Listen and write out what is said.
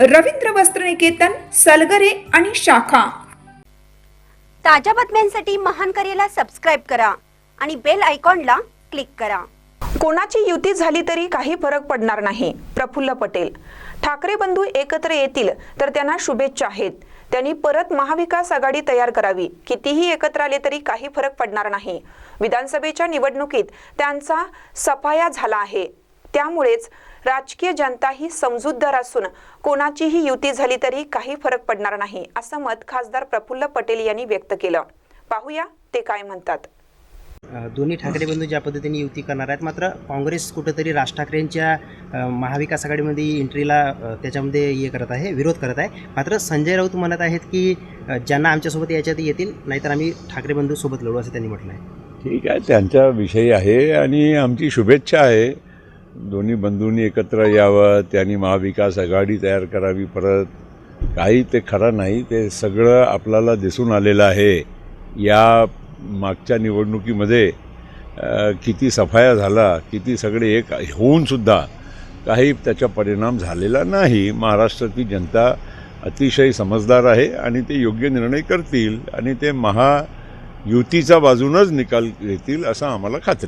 रवींद्र वस्त्रनिकेतन सलगरे आणि शाखा. ताज्या बातम्यांसाठी महान करेला सबस्क्राईब करा आणि बेल आयकॉनला क्लिक करा. कोणाची युती झाली तरी काही फरक पडणार नाही. प्रफुल्ल पटेल. ठाकरे बंधू एकत्र येतील तर त्यांना शुभेच्छा आहेत. त्यांनी परत महाविकास आघाडी तयार करावी. कितीही एकत्र आले तरी काही फरक पडणार नाही. विधानसभेच्या निवडणुकीत त्यांचा सफाया झाला आहे. त्यामुळेच राजकीय जनता ही समजूतदार असून कोणाचीही युती झाली तरी काही फरक पडणार नाही असं मत खासदार प्रफुल्ल पटेल यांनी व्यक्त केलं. पाहूया ते काय म्हणतात. दोन्ही ठाकरे बंधू ज्या पद्धतीने युती करणार आहेत मात्र काँग्रेस कुठंतरी राज ठाकरेंच्या महाविकास आघाडीमध्ये एंट्रीला त्याच्यामध्ये हे करत आहे विरोध करत आहे. मात्र संजय राऊत म्हणत आहेत की ज्यांना आमच्यासोबत याच्यात येतील नाहीतर आम्ही ठाकरे बंधू सोबत लढू असं त्यांनी म्हटलं आहे ठीक आहे त्यांचा विषय आहे आणि आमची शुभेच्छा आहे. दोन्ही बंधूंनी एकत्र यावं त्यांनी महाविकास आघाडी तयार करावी परत. काही ते खरं नाही ते सगळं आपल्याला दिसून आलेलं आहे. या मागच्या निवडणुकीमध्ये किती सफाया झाला किती सगळे एक होऊनसुद्धा काही त्याचा परिणाम झालेला नाही. महाराष्ट्राची जनता अतिशय समजदार आहे आणि ते योग्य निर्णय करतील आणि ते महायुतीच्या बाजूनच निकाल घेतील असं आम्हाला खात्री